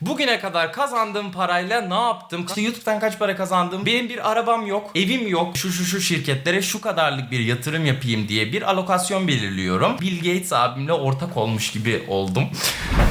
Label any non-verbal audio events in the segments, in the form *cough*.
Bugüne kadar kazandığım parayla ne yaptım? İşte YouTube'dan kaç para kazandım? Benim bir arabam yok, evim yok. Şu şu şu şirketlere şu kadarlık bir yatırım yapayım diye bir alokasyon belirliyorum. Bill Gates abimle ortak olmuş gibi oldum. *laughs*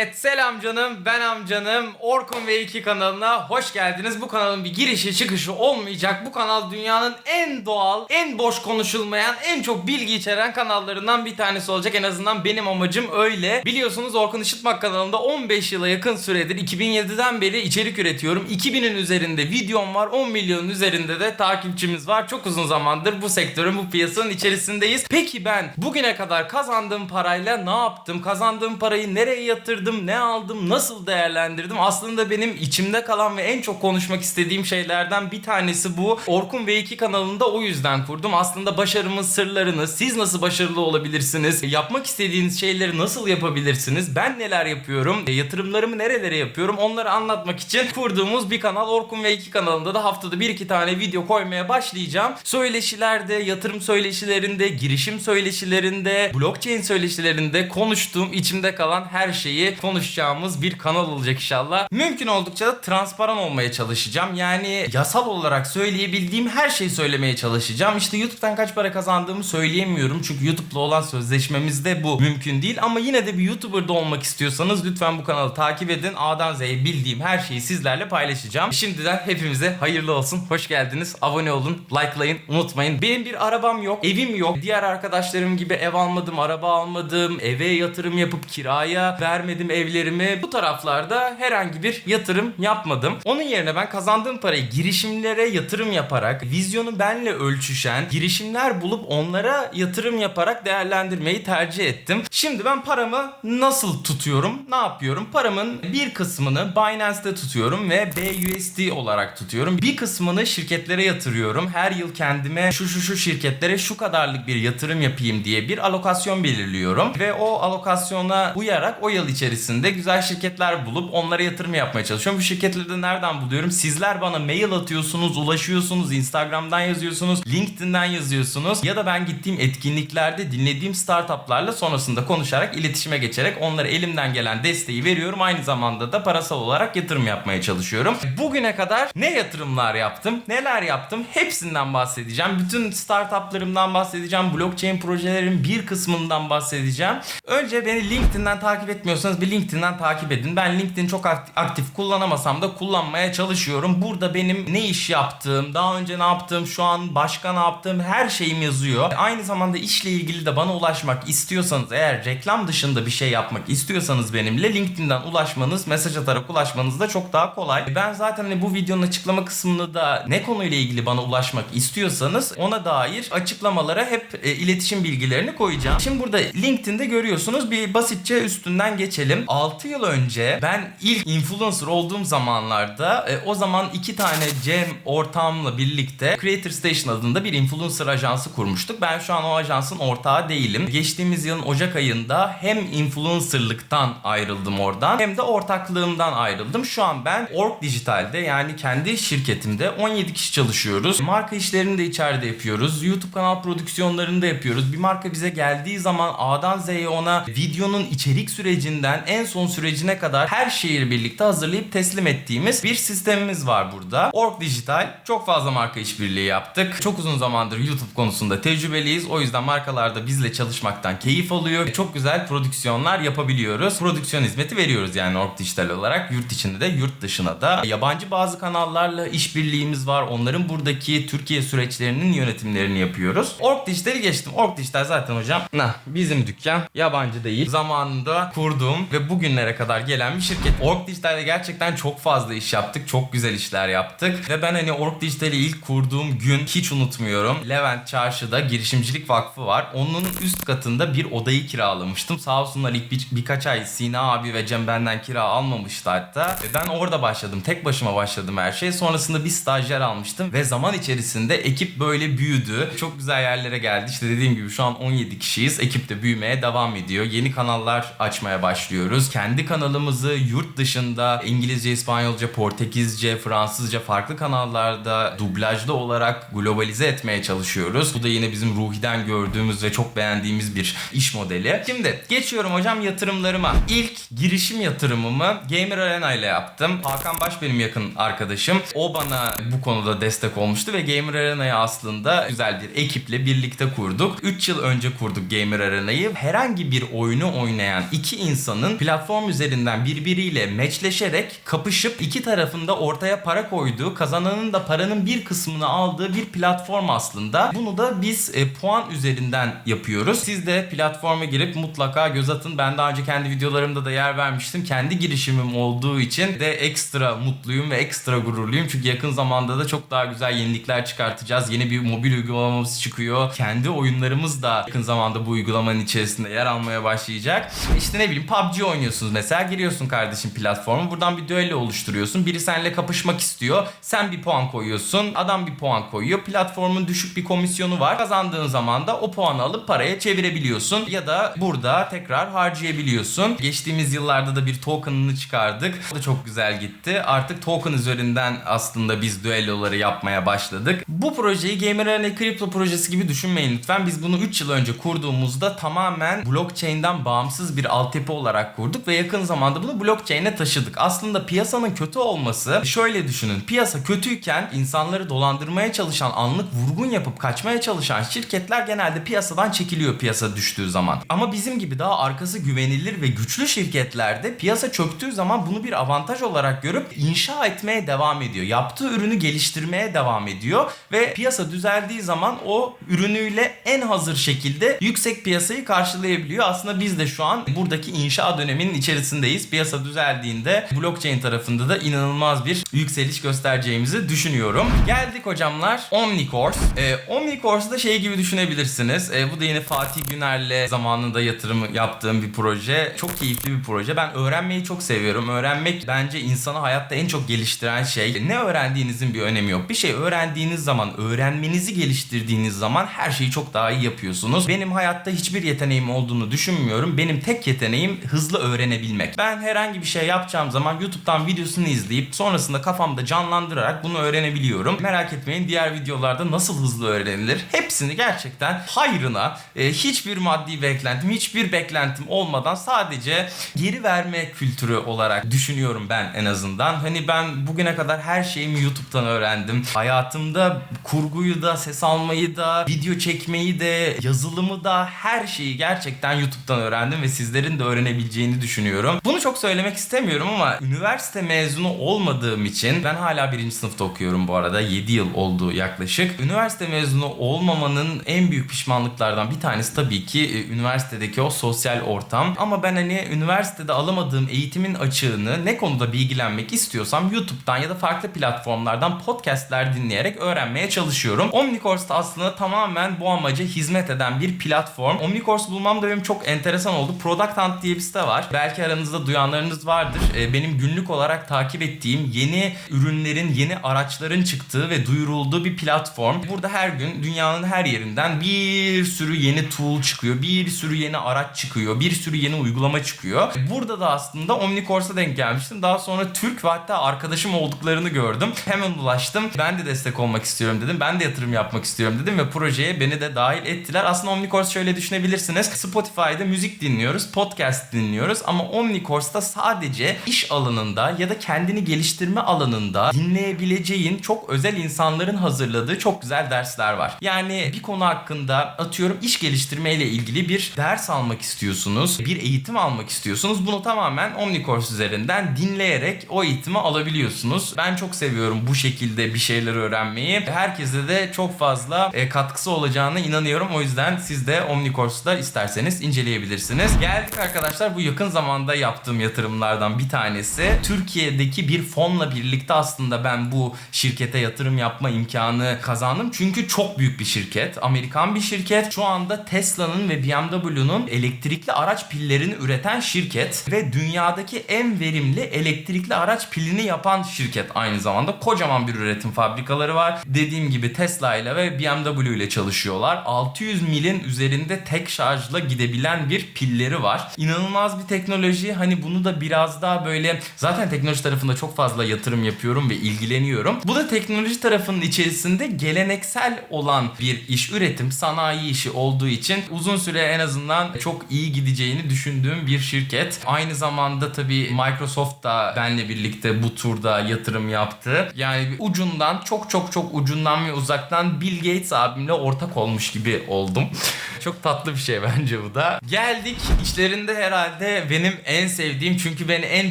Evet selam canım ben amcanım Orkun ve 2 kanalına hoş geldiniz. Bu kanalın bir girişi çıkışı olmayacak. Bu kanal dünyanın en doğal, en boş konuşulmayan, en çok bilgi içeren kanallarından bir tanesi olacak. En azından benim amacım öyle. Biliyorsunuz Orkun Işıtmak kanalında 15 yıla yakın süredir 2007'den beri içerik üretiyorum. 2000'in üzerinde videom var. 10 milyonun üzerinde de takipçimiz var. Çok uzun zamandır bu sektörün, bu piyasanın içerisindeyiz. Peki ben bugüne kadar kazandığım parayla ne yaptım? Kazandığım parayı nereye yatırdım? Ne aldım? Nasıl değerlendirdim? Aslında benim içimde kalan ve en çok konuşmak istediğim şeylerden bir tanesi bu. Orkun V2 kanalında o yüzden kurdum. Aslında başarımın sırlarını, siz nasıl başarılı olabilirsiniz? Yapmak istediğiniz şeyleri nasıl yapabilirsiniz? Ben neler yapıyorum? E, Yatırımlarımı nerelere yapıyorum? Onları anlatmak için kurduğumuz bir kanal Orkun V2 kanalında da haftada bir iki tane video koymaya başlayacağım. Söyleşilerde, yatırım söyleşilerinde, girişim söyleşilerinde, blockchain söyleşilerinde konuştuğum, içimde kalan her şeyi konuşacağımız bir kanal olacak inşallah. Mümkün oldukça da transparan olmaya çalışacağım. Yani yasal olarak söyleyebildiğim her şeyi söylemeye çalışacağım. İşte YouTube'dan kaç para kazandığımı söyleyemiyorum. Çünkü YouTube'la olan sözleşmemizde bu mümkün değil. Ama yine de bir YouTuber'da olmak istiyorsanız lütfen bu kanalı takip edin. A'dan Z'ye bildiğim her şeyi sizlerle paylaşacağım. Şimdiden hepimize hayırlı olsun. Hoş geldiniz. Abone olun, likelayın, unutmayın. Benim bir arabam yok, evim yok. Diğer arkadaşlarım gibi ev almadım, araba almadım, eve yatırım yapıp kiraya vermedim evlerimi. Bu taraflarda herhangi bir yatırım yapmadım. Onun yerine ben kazandığım parayı girişimlere yatırım yaparak, vizyonu benle ölçüşen girişimler bulup onlara yatırım yaparak değerlendirmeyi tercih ettim. Şimdi ben paramı nasıl tutuyorum? Ne yapıyorum? Paramın bir kısmını Binance'te tutuyorum ve BUSD olarak tutuyorum. Bir kısmını şirketlere yatırıyorum. Her yıl kendime şu şu şu şirketlere şu kadarlık bir yatırım yapayım diye bir alokasyon belirliyorum. Ve o alokasyona uyarak o yıl içerisinde güzel şirketler bulup onlara yatırım yapmaya çalışıyorum. Bu şirketleri de nereden buluyorum? Sizler bana mail atıyorsunuz, ulaşıyorsunuz, Instagram'dan yazıyorsunuz, LinkedIn'den yazıyorsunuz ya da ben gittiğim etkinliklerde dinlediğim startuplarla sonrasında konuşarak, iletişime geçerek onlara elimden gelen desteği veriyorum. Aynı zamanda da parasal olarak yatırım yapmaya çalışıyorum. Bugüne kadar ne yatırımlar yaptım, neler yaptım hepsinden bahsedeceğim. Bütün startuplarımdan bahsedeceğim. Blockchain projelerin bir kısmından bahsedeceğim. Önce beni LinkedIn'den takip etmiyorsanız bir LinkedIn'den takip edin. Ben LinkedIn çok aktif, kullanamasam da kullanmaya çalışıyorum. Burada benim ne iş yaptığım, daha önce ne yaptığım, şu an başka ne yaptığım her şeyim yazıyor. Aynı zamanda işle ilgili de bana ulaşmak istiyorsanız eğer reklam dışında bir şey yapmak istiyorsanız benimle LinkedIn'den ulaşmanız, mesaj atarak ulaşmanız da çok daha kolay. Ben zaten hani bu videonun açıklama kısmında da ne konuyla ilgili bana ulaşmak istiyorsanız ona dair açıklamalara hep e, iletişim bilgilerini koyacağım. Şimdi burada LinkedIn'de görüyorsunuz bir basitçe üstünden geçelim. 6 yıl önce ben ilk influencer olduğum zamanlarda e, o zaman iki tane Cem ortağımla birlikte Creator Station adında bir influencer ajansı kurmuştuk. Ben şu an o ajansın ortağı değilim. Geçtiğimiz yılın Ocak ayında hem influencerlıktan ayrıldım oradan hem de ortaklığımdan ayrıldım. Şu an ben Org Dijital'de yani kendi şirketimde 17 kişi çalışıyoruz. Marka işlerini de içeride yapıyoruz. YouTube kanal prodüksiyonlarını da yapıyoruz. Bir marka bize geldiği zaman A'dan Z'ye ona videonun içerik sürecinden en son sürecine kadar her şeyi birlikte hazırlayıp teslim ettiğimiz bir sistemimiz var burada. Org Dijital çok fazla marka işbirliği yaptık. Çok uzun zamandır YouTube konusunda tecrübeliyiz. O yüzden markalar da bizle çalışmaktan keyif alıyor. Çok güzel prodüksiyonlar yapabiliyoruz. Prodüksiyon hizmeti veriyoruz yani Org Dijital olarak. Yurt içinde de yurt dışına da. Yabancı bazı kanallarla işbirliğimiz var. Onların buradaki Türkiye süreçlerinin yönetimlerini yapıyoruz. Org Dijital'i geçtim. Org Dijital zaten hocam nah, bizim dükkan. Yabancı değil. Zamanında kurduğum ve bugünlere kadar gelen bir şirket. Org Dijital'de gerçekten çok fazla iş yaptık. Çok güzel işler yaptık. Ve ben hani Org Dijital'i ilk kurduğum gün hiç unutmuyorum. Levent Çarşı'da girişimcilik vakfı var. Onun üst katında bir odayı kiralamıştım. Sağ olsunlar ilk bir, birkaç ay Sina abi ve Cem benden kira almamıştı hatta. Ve ben orada başladım. Tek başıma başladım her şey. Sonrasında bir stajyer almıştım. Ve zaman içerisinde ekip böyle büyüdü. Çok güzel yerlere geldi. İşte dediğim gibi şu an 17 kişiyiz. Ekip de büyümeye devam ediyor. Yeni kanallar açmaya başlıyor yapıyoruz. Kendi kanalımızı yurt dışında İngilizce, İspanyolca, Portekizce, Fransızca farklı kanallarda dublajlı olarak globalize etmeye çalışıyoruz. Bu da yine bizim Ruhi'den gördüğümüz ve çok beğendiğimiz bir iş modeli. Şimdi geçiyorum hocam yatırımlarıma. İlk girişim yatırımımı Gamer Arena ile yaptım. Hakan Baş benim yakın arkadaşım. O bana bu konuda destek olmuştu ve Gamer Arena'yı aslında güzel bir ekiple birlikte kurduk. 3 yıl önce kurduk Gamer Arena'yı. Herhangi bir oyunu oynayan iki insanın platform üzerinden birbiriyle meçleşerek kapışıp iki tarafında ortaya para koyduğu, kazananın da paranın bir kısmını aldığı bir platform aslında. Bunu da biz e, puan üzerinden yapıyoruz. Siz de platforma girip mutlaka göz atın. Ben daha önce kendi videolarımda da yer vermiştim. Kendi girişimim olduğu için de ekstra mutluyum ve ekstra gururluyum. Çünkü yakın zamanda da çok daha güzel yenilikler çıkartacağız. Yeni bir mobil uygulamamız çıkıyor. Kendi oyunlarımız da yakın zamanda bu uygulamanın içerisinde yer almaya başlayacak. İşte ne bileyim PUBG oynuyorsunuz mesela. Giriyorsun kardeşim platforma. Buradan bir düello oluşturuyorsun. Biri seninle kapışmak istiyor. Sen bir puan koyuyorsun. Adam bir puan koyuyor. Platformun düşük bir komisyonu var. Kazandığın zaman da o puanı alıp paraya çevirebiliyorsun. Ya da burada tekrar harcayabiliyorsun. Geçtiğimiz yıllarda da bir token'ını çıkardık. O da çok güzel gitti. Artık token üzerinden aslında biz düelloları yapmaya başladık. Bu projeyi Gamer Arena Crypto projesi gibi düşünmeyin lütfen. Biz bunu 3 yıl önce kurduğumuzda tamamen blockchain'den bağımsız bir altyapı olarak kurduk ve yakın zamanda bunu blockchain'e taşıdık. Aslında piyasanın kötü olması şöyle düşünün. Piyasa kötüyken insanları dolandırmaya çalışan, anlık vurgun yapıp kaçmaya çalışan şirketler genelde piyasadan çekiliyor piyasa düştüğü zaman. Ama bizim gibi daha arkası güvenilir ve güçlü şirketlerde piyasa çöktüğü zaman bunu bir avantaj olarak görüp inşa etmeye devam ediyor. Yaptığı ürünü geliştirmeye devam ediyor ve piyasa düzeldiği zaman o ürünüyle en hazır şekilde yüksek piyasayı karşılayabiliyor. Aslında biz de şu an buradaki inşa döneminin içerisindeyiz. Piyasa düzeldiğinde blockchain tarafında da inanılmaz bir yükseliş göstereceğimizi düşünüyorum. Geldik hocamlar Omnicourse. Ee, Omnicourse'u da şey gibi düşünebilirsiniz. Ee, bu da yine Fatih Güner'le zamanında yatırım yaptığım bir proje. Çok keyifli bir proje. Ben öğrenmeyi çok seviyorum. Öğrenmek bence insanı hayatta en çok geliştiren şey. Ne öğrendiğinizin bir önemi yok. Bir şey öğrendiğiniz zaman, öğrenmenizi geliştirdiğiniz zaman her şeyi çok daha iyi yapıyorsunuz. Benim hayatta hiçbir yeteneğim olduğunu düşünmüyorum. Benim tek yeteneğim hızlı öğrenebilmek. Ben herhangi bir şey yapacağım zaman YouTube'dan videosunu izleyip sonrasında kafamda canlandırarak bunu öğrenebiliyorum. Merak etmeyin diğer videolarda nasıl hızlı öğrenilir? Hepsini gerçekten hayrına, e, hiçbir maddi beklentim, hiçbir beklentim olmadan sadece geri verme kültürü olarak düşünüyorum ben en azından. Hani ben bugüne kadar her şeyimi YouTube'dan öğrendim. Hayatımda kurguyu da, ses almayı da, video çekmeyi de, yazılımı da her şeyi gerçekten YouTube'dan öğrendim ve sizlerin de öğrenebileceğini düşünüyorum. Bunu çok söylemek istemiyorum ama üniversite mezunu olmadığım için ben hala birinci sınıfta okuyorum bu arada. 7 yıl oldu yaklaşık. Üniversite mezunu olmamanın en büyük pişmanlıklardan bir tanesi tabii ki e, üniversitedeki o sosyal ortam. Ama ben hani üniversitede alamadığım eğitimin açığını ne konuda bilgilenmek istiyorsam YouTube'dan ya da farklı platformlardan podcastler dinleyerek öğrenmeye çalışıyorum. Omnicourse da aslında tamamen bu amaca hizmet eden bir platform. Omnicourse bulmam da benim çok enteresan oldu. Product Hunt diye bir site var. Belki aranızda duyanlarınız vardır. Ee, benim günlük olarak takip ettiğim yeni ürünlerin, yeni araçların çıktığı ve duyurulduğu bir platform. Burada her gün dünyanın her yerinden bir sürü yeni tool çıkıyor. Bir sürü yeni araç çıkıyor. Bir sürü yeni uygulama çıkıyor. Burada da aslında Omnicourse'a denk gelmiştim. Daha sonra Türk ve hatta arkadaşım olduklarını gördüm. Hemen ulaştım. Ben de destek olmak istiyorum dedim. Ben de yatırım yapmak istiyorum dedim ve projeye beni de dahil ettiler. Aslında Omnicourse şöyle düşünebilirsiniz. Spotify'da müzik dinliyoruz, podcast dinliyoruz ama Omnicourse'da sadece iş alanında ya da kendini geliştirme alanında dinleyebileceğin çok özel insanların hazırladığı çok güzel dersler var. Yani bir konu hakkında atıyorum iş geliştirme ile ilgili bir ders almak istiyorsunuz, bir eğitim almak istiyorsunuz. Bunu tamamen Omnicourse üzerinden dinleyerek o eğitimi alabiliyorsunuz. Ben çok seviyorum bu şekilde bir şeyler öğrenmeyi. Herkese de çok fazla e, katkısı olacağına inanıyorum. O yüzden siz de Omnicourse'da isterseniz inceleyebilirsiniz. Geldik arkadaşlar bu yakın zamanda yaptığım yatırımlardan bir tanesi. Türkiye'deki bir fonla birlikte aslında ben bu şirkete yatırım yapma imkanı kazandım. Çünkü çok büyük bir şirket. Amerikan bir şirket. Şu anda Tesla'nın ve BMW'nun elektrikli araç pillerini üreten şirket ve dünyadaki en verimli elektrikli araç pilini yapan şirket aynı zamanda. Kocaman bir üretim fabrikaları var. Dediğim gibi Tesla ile ve BMW ile çalışıyorlar. 600 milin üzerinde tek şarjla gidebilen bir pilleri var. İnanılmaz inanılmaz bir teknoloji. Hani bunu da biraz daha böyle zaten teknoloji tarafında çok fazla yatırım yapıyorum ve ilgileniyorum. Bu da teknoloji tarafının içerisinde geleneksel olan bir iş, üretim, sanayi işi olduğu için uzun süre en azından çok iyi gideceğini düşündüğüm bir şirket. Aynı zamanda tabii Microsoft da benle birlikte bu turda yatırım yaptı. Yani ucundan çok çok çok ucundan ve uzaktan Bill Gates abimle ortak olmuş gibi oldum. *laughs* çok tatlı bir şey bence bu da. Geldik içlerinde herhalde benim en sevdiğim çünkü beni en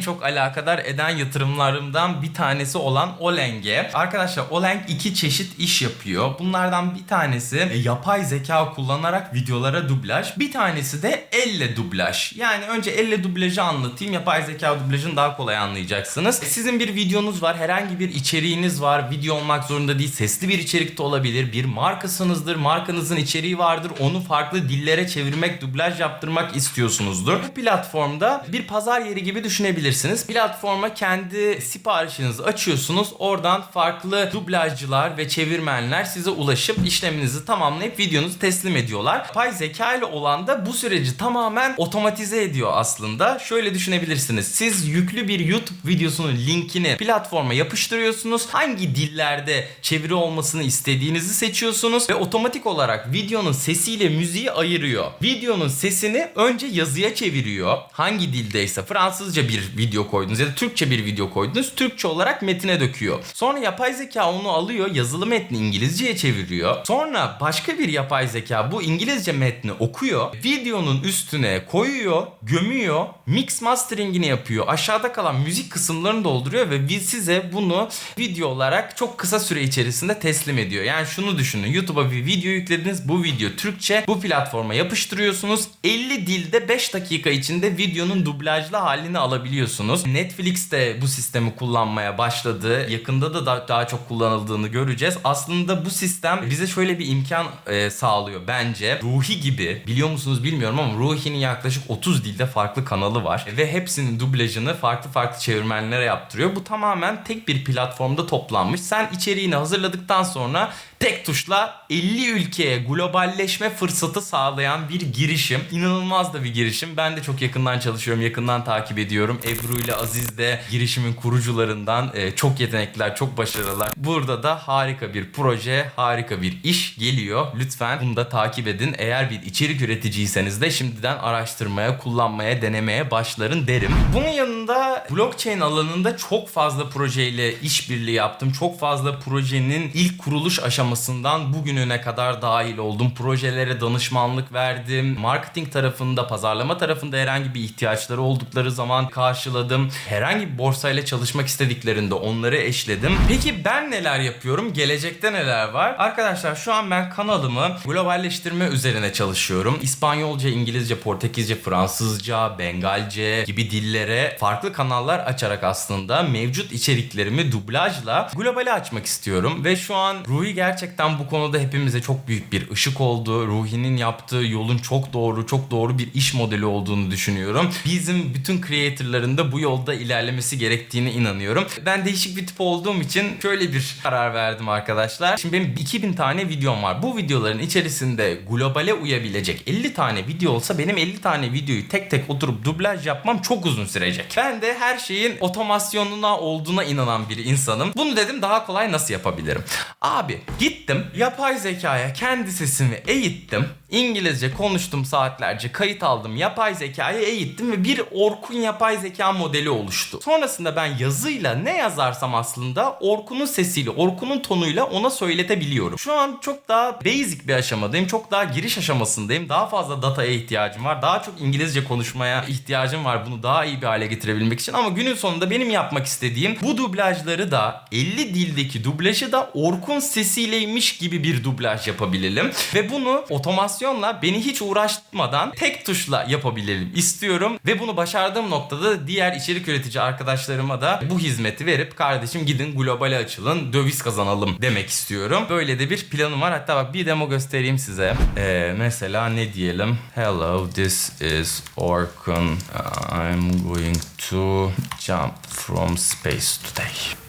çok alakadar eden yatırımlarımdan bir tanesi olan Oleng'e. Arkadaşlar Oleng iki çeşit iş yapıyor. Bunlardan bir tanesi e, yapay zeka kullanarak videolara dublaj. Bir tanesi de elle dublaj. Yani önce elle dublajı anlatayım. Yapay zeka dublajını daha kolay anlayacaksınız. Sizin bir videonuz var. Herhangi bir içeriğiniz var. Video olmak zorunda değil. Sesli bir içerik de olabilir. Bir markasınızdır. Markanızın içeriği vardır. Onu farklı dillere çevirmek, dublaj yaptırmak istiyorsunuzdur. Bu platformda bir pazar yeri gibi düşünebilirsiniz. Platforma kendi siparişinizi açıyorsunuz. Oradan farklı dublajcılar ve çevirmenler size ulaşıp işleminizi tamamlayıp videonuzu teslim ediyorlar. Yapay zeka ile olan da bu süreci tamamen otomatize ediyor aslında. Şöyle düşünebilirsiniz. Siz yüklü bir YouTube videosunun linkini platforma yapıştırıyorsunuz. Hangi dillerde çeviri olmasını istediğinizi seçiyorsunuz ve otomatik olarak videonun sesiyle müziği ayırıyor. Videonun sesini önce yazıya çeviriyor. Hangi dildeyse Fransızca bir video koydunuz ya da Türkçe bir video koydunuz. Türkçe olarak metine döküyor. Sonra yapay zeka onu alıyor yazılı metni İngilizceye çeviriyor. Sonra başka bir yapay zeka bu İngilizce metni okuyor. Videonun üstüne koyuyor, gömüyor, mix masteringini yapıyor. Aşağıda kalan müzik kısımlarını dolduruyor ve size bunu video olarak çok kısa süre içerisinde teslim ediyor. Yani şunu düşünün. YouTube'a bir video yüklediniz. Bu video Türkçe. Bu platforma yapıştırıyorsunuz. 50 dilde 5 dakika içinde videonun dublajlı halini alabiliyorsunuz. Netflix de bu sistemi kullanmaya başladı. Yakında da da- daha çok kullanıldığını göreceğiz. Aslında bu sistem bize şöyle bir imkan e, sağlıyor bence. Ruhi gibi biliyor musunuz bilmiyorum ama Ruhi'nin yaklaşık 30 dilde farklı kanalı var ve hepsinin dublajını farklı farklı çevirmenlere yaptırıyor. Bu tamamen tek bir platformda toplanmış. Sen içeriğini hazırladıktan sonra tek tuşla 50 ülkeye globalleşme fırsatı sağlayan bir girişim. İnanılmaz da bir girişim. Ben de çok yakından çalışıyorum, yakından takip ediyorum. Ebru ile Aziz de girişimin kurucularından e, çok yetenekliler, çok başarılılar. Burada da harika bir proje, harika bir iş geliyor. Lütfen bunu da takip edin. Eğer bir içerik üreticiyseniz de şimdiden araştırmaya, kullanmaya, denemeye başların derim. Bunun yanında blockchain alanında çok fazla projeyle işbirliği yaptım. Çok fazla projenin ilk kuruluş aşamasından bugününe kadar dahil oldum. Projelere danışmanlık verdim. Marketing tarafında, pazarlama tarafında herhangi bir ihtiyaçları oldukları zaman karşıladım. Herhangi bir borsayla çalışmak istediklerinde onları eşledim. Peki ben neler yapıyorum? Gelecekte neler var? Arkadaşlar şu an ben kanalımı globalleştirme üzerine çalışıyorum. İspanyolca, İngilizce, Portekizce, Fransızca, Bengalce gibi dillere farklı kanallar açarak aslında mevcut içeriklerimi dublajla globale açmak istiyorum. Ve şu an Ruhi gerçekten bu konuda hepimize çok büyük bir ışık oldu. Ruhi'nin yaptığı yolun çok doğru, çok doğru bir iş modeli olduğunu düşünüyorum. Bizim bütün creator'ların da bu yolda ilerlemesi gerektiğine inanıyorum. Ben değişik bir tip olduğum için şöyle bir karar verdim arkadaşlar. Şimdi benim 2000 tane videom var. Bu videoların içerisinde globale uyabilecek 50 tane video olsa benim 50 tane videoyu tek tek oturup dublaj yapmam çok uzun sürecek. Ben de her şeyin otomasyonuna olduğuna inanan bir insanım. Bunu dedim daha kolay nasıl yapabilirim? Abi gittim yapay zekaya kendi sesimi eğittim. İngilizce konuştum saatlerce, kayıt aldım, yapay zekayı eğittim ve bir Orkun yapay zeka modeli oluştu. Sonrasında ben yazıyla ne yazarsam aslında Orkun'un sesiyle, Orkun'un tonuyla ona söyletebiliyorum. Şu an çok daha basic bir aşamadayım, çok daha giriş aşamasındayım. Daha fazla dataya ihtiyacım var, daha çok İngilizce konuşmaya ihtiyacım var bunu daha iyi bir hale getirebilmek için. Ama günün sonunda benim yapmak istediğim bu dublajları da 50 dildeki dublajı da Orkun sesiyleymiş gibi bir dublaj yapabilelim. Ve bunu otomasyonla beni hiç uğraştırmadan tek tuşla yapabilelim istiyorum. Ve bunu başardığım noktada diğer içerik üretici arkadaşlarıma da bu hizmeti verip kardeşim gidin globale açılın döviz kazanalım demek istiyorum. Böyle de bir planım var. Hatta bak bir demo göstereyim size. Ee, mesela ne diyelim? Hello this is Orkun. I'm going to jump from space today.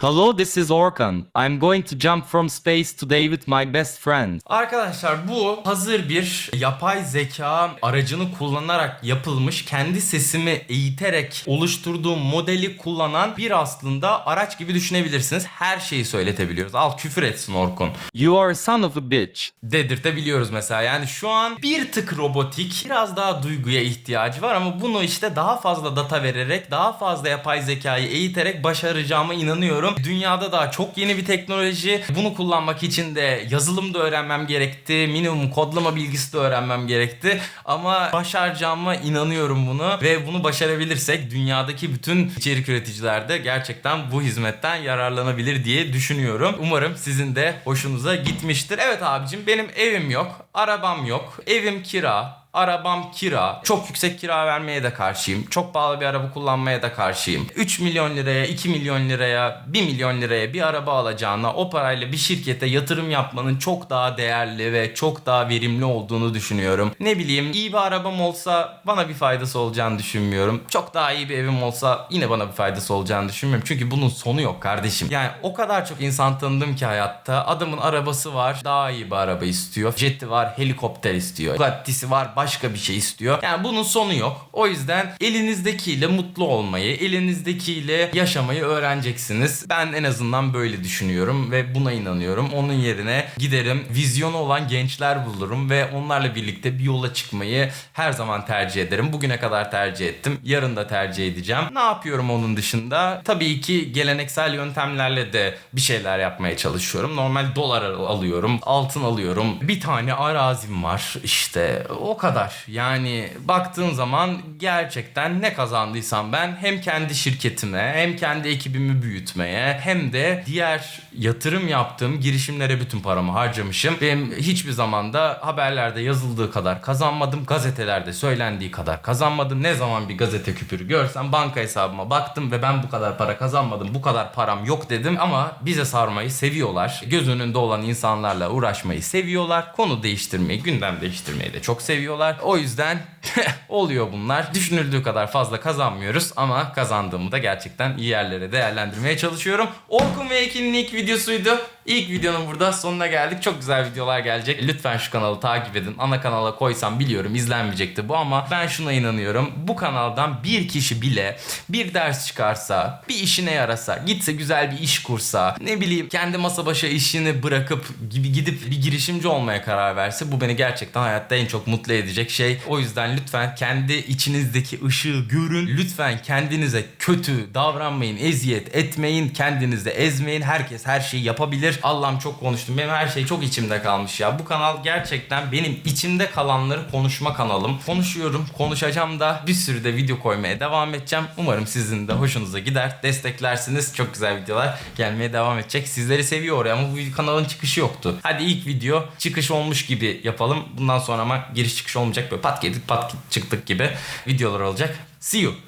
Hello, this is Orkan. I'm going to jump from space today with my best friend. Arkadaşlar bu hazır bir yapay zeka aracını kullanarak yapılmış kendi sesimi eğiterek oluşturduğum modeli kullanan bir aslında araç gibi düşünebilirsiniz. Her şeyi söyletebiliyoruz. Al küfür etsin Orkun. You are a son of a bitch. dedirtebiliyoruz mesela. Yani şu an bir tık robotik, biraz daha duyguya ihtiyacı var ama bunu işte daha fazla data vererek, daha fazla yapay zekayı eğiterek başaracağıma inanıyorum. Dünyada daha çok yeni bir teknoloji. Bunu kullanmak için de yazılım da öğrenmem gerekti. Minimum kodlama bilgisi de öğrenmem gerekti. Ama başaracağıma inanıyorum bunu ve bunu başarabilirsek dünyadaki bütün içerik üreticiler de gerçekten bu hizmetten yararlanabilir diye düşünüyorum. Umarım sizin de hoşunuza gitmiştir. Evet abicim benim evim yok, arabam yok, evim kira, Arabam kira. Çok yüksek kira vermeye de karşıyım. Çok pahalı bir araba kullanmaya da karşıyım. 3 milyon liraya, 2 milyon liraya, 1 milyon liraya bir araba alacağına o parayla bir şirkete yatırım yapmanın çok daha değerli ve çok daha verimli olduğunu düşünüyorum. Ne bileyim iyi bir arabam olsa bana bir faydası olacağını düşünmüyorum. Çok daha iyi bir evim olsa yine bana bir faydası olacağını düşünmüyorum. Çünkü bunun sonu yok kardeşim. Yani o kadar çok insan tanıdım ki hayatta. Adamın arabası var, daha iyi bir araba istiyor. Jeti var, helikopter istiyor. Bugatti'si var, başka bir şey istiyor. Yani bunun sonu yok. O yüzden elinizdekiyle mutlu olmayı, elinizdekiyle yaşamayı öğreneceksiniz. Ben en azından böyle düşünüyorum ve buna inanıyorum. Onun yerine giderim, vizyonu olan gençler bulurum ve onlarla birlikte bir yola çıkmayı her zaman tercih ederim. Bugüne kadar tercih ettim. Yarın da tercih edeceğim. Ne yapıyorum onun dışında? Tabii ki geleneksel yöntemlerle de bir şeyler yapmaya çalışıyorum. Normal dolar al- alıyorum, altın alıyorum. Bir tane arazim var işte o kadar. Yani baktığın zaman gerçekten ne kazandıysam ben hem kendi şirketime hem kendi ekibimi büyütmeye hem de diğer yatırım yaptığım girişimlere bütün paramı harcamışım. Benim hiçbir zamanda haberlerde yazıldığı kadar kazanmadım. Gazetelerde söylendiği kadar kazanmadım. Ne zaman bir gazete küpürü görsem banka hesabıma baktım ve ben bu kadar para kazanmadım. Bu kadar param yok dedim ama bize sarmayı seviyorlar. Göz önünde olan insanlarla uğraşmayı seviyorlar. Konu değiştirmeyi, gündem değiştirmeyi de çok seviyorlar. O yüzden *laughs* oluyor bunlar. Düşünüldüğü kadar fazla kazanmıyoruz ama kazandığımı da gerçekten iyi yerlere değerlendirmeye çalışıyorum. Orkun ve Ekin'in ilk videosuydu. İlk videonun burada sonuna geldik. Çok güzel videolar gelecek. Lütfen şu kanalı takip edin. Ana kanala koysam biliyorum izlenmeyecekti bu ama ben şuna inanıyorum. Bu kanaldan bir kişi bile bir ders çıkarsa, bir işine yarasa, gitse güzel bir iş kursa, ne bileyim kendi masa başı işini bırakıp gibi gidip bir girişimci olmaya karar verse bu beni gerçekten hayatta en çok mutlu edecek şey. O yüzden lütfen kendi içinizdeki ışığı görün. Lütfen kendinize kötü davranmayın, eziyet etmeyin, kendinizi ezmeyin. Herkes her şeyi yapabilir. Allah'ım çok konuştum. Benim her şey çok içimde kalmış ya. Bu kanal gerçekten benim içimde kalanları konuşma kanalım. Konuşuyorum, konuşacağım da bir sürü de video koymaya devam edeceğim. Umarım sizin de hoşunuza gider. Desteklersiniz. Çok güzel videolar gelmeye devam edecek. Sizleri seviyor ama bu kanalın çıkışı yoktu. Hadi ilk video çıkış olmuş gibi yapalım. Bundan sonra ama giriş çıkış olmayacak. Böyle pat girdik pat çıktık gibi videolar olacak. See you.